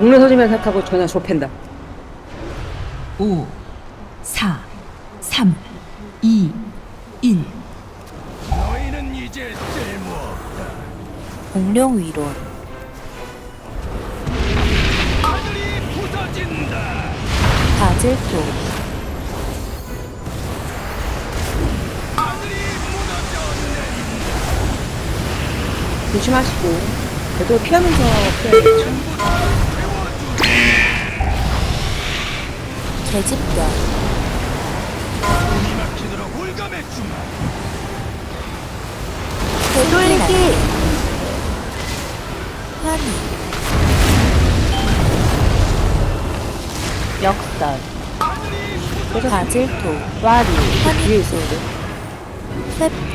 동네 서지면 타고 전화 좁힌다. 5, 4, 3, 2, 1. 너희는 이제 쓸모없다. 공룡 위론 하늘이 부서진다. 바질토 하늘이 무너져 내린다. 조심하시고. 그래도 피하면서 피해야겠죠. 계집별 주마. 되돌리기. 환희 역설. 바질토. 와리. 돼. 세포.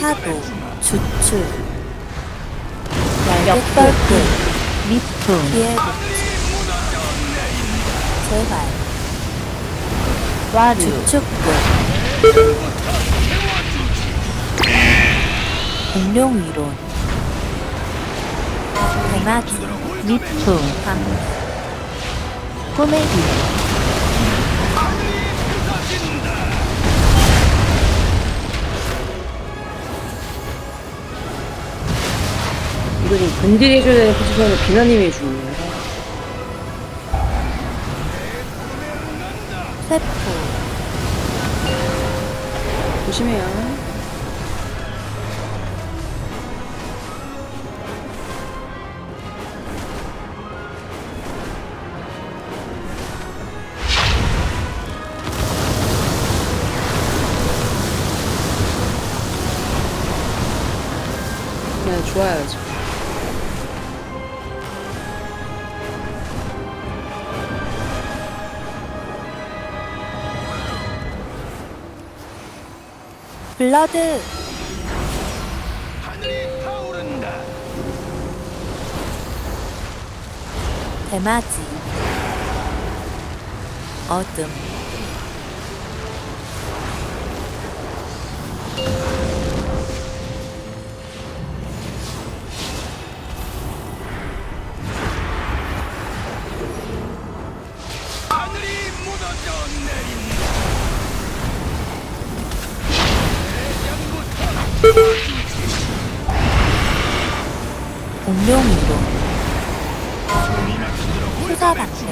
파도. 주출. 미품, 피해고치 제발. 와류, 주축끝 공룡 위론. 대마지 미품, 방 꼬메기, 이거 좀 근질해줘야 되는 포지션을 비나님이 해주는 거야. 세포 조심해요. 그냥 좋아요, 지금. 블러드. 대마지. 어둠 공룡 위로 수사방벽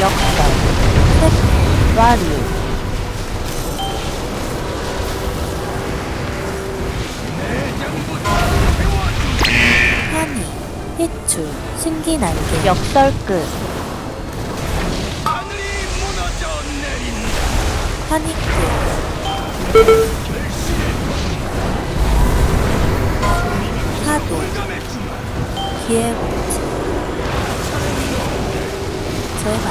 역설 세포 와류 환희 해출 신기날개. 역설 끝. 하늘이 기회고치 제발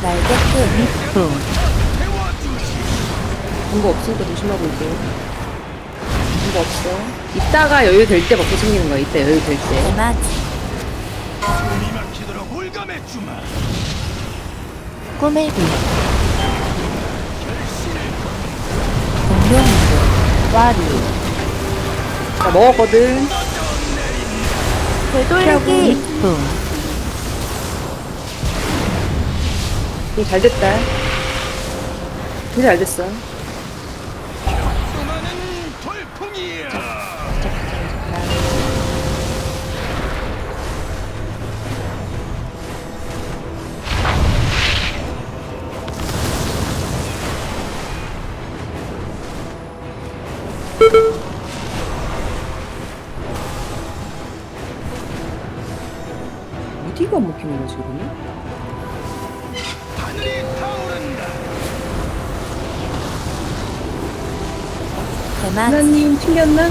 날개끝 본거 없으니까 조심하고 있고. 본거 없어. 이따가 여유 될 때 먹고 챙기는 거야, 이따 여유 될 때. 대마지 숨이 막히도록 주마. 공룡이도 와류, 나 먹었거든. 되돌리기 미품, 이거 잘 됐다. 되게 잘 됐어. 하나님 튕겼나?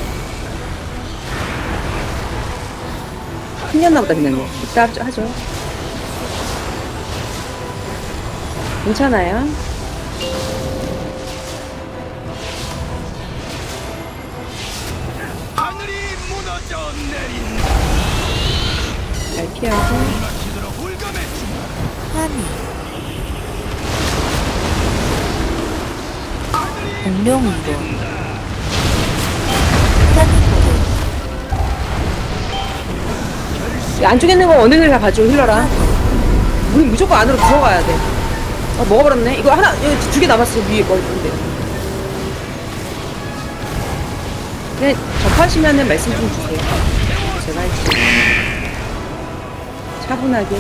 튕겼나 보다 그냥 이따 하죠- 하죠 괜찮아요 하늘이 무너져 내린다. 잘 피하고 막히도록 올가매 주마. 환희 하늘이 공룡 이동. 이 안쪽에 있는 거 어느 다 가지고 힐러라. 우리 무조건 안으로 들어가야 돼. 아, 먹어버렸네. 이거 하나, 두개 남았어, 위에 거 있는데. 그냥 접하시면은 말씀 좀 주세요. 제가 할게요. 차분하게.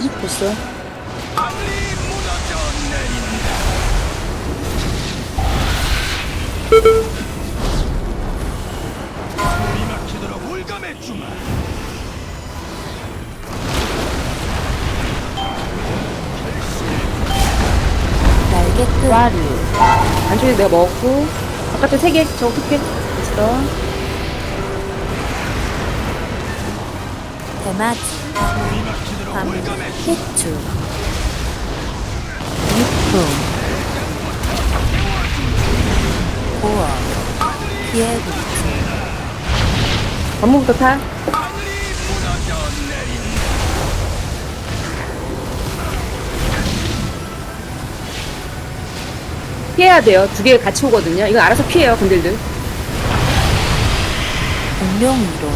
이 보스. 하늘이 무너져 내린다. 소리 막히도록 올감해 주마. 와류 안쪽에 내가 먹었고. 바깥에 세 개. 저거 두 개. 됐어. 대마지. 밤. 해추. 미풍 고어. 기회구치. 반문부터 타. 피해야 돼요. 두 개 같이 오거든요. 이건 알아서 피해요, 건들들. 공룡 이동.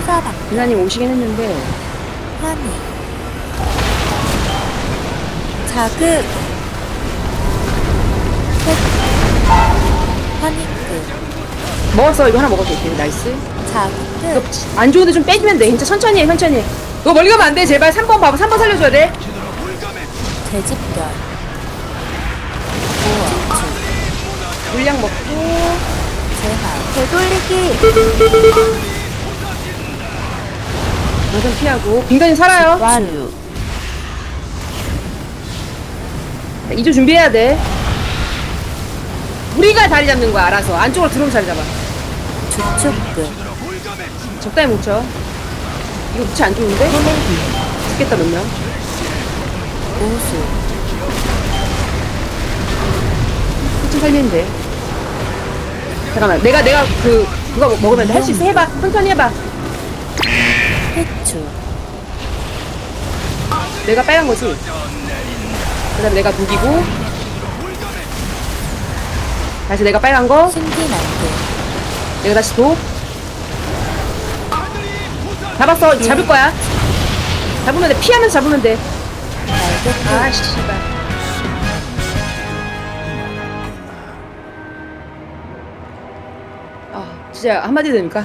수사박. 비나님 오시긴 했는데. 환희. 자극. 색. 환희끝. 먹었어. 이거 하나 먹어도 돼. 나이스. 이거 자극끝. 안 좋은데 좀 빼주면 돼. 진짜 천천히 해, 천천히 해. 너 멀리 가면 안 돼. 제발 3번 봐봐. 3번 살려줘야 돼. 재집결. 물량 먹고. 재화. 되돌리기. 당선 피하고. 빙단이 살아요. 와류 이조 준비해야 돼. 우리가 자리 잡는 거야, 알아서. 안쪽으로 들어오면 자리 잡아. 주마. 적당히 못 쳐. 이거 무치 안 좋은데? 꼬맹이 죽겠다, 몇 명. 우수. 좀 살리면 돼. 잠깐만. 내가, 내가 그, 그거 먹으면 할 수 있어. 해봐. 천천히 해봐. 해추. 내가 빨간 거지. 그 다음에 내가 독이고. 다시 내가 빨간 거. 신기날개. 내가 다시 독. 잡았어. 잡을 거야. 잡으면 돼. 피하면서 잡으면 돼. 날개 끝. 아, 씨 진짜 한마디 됩니까?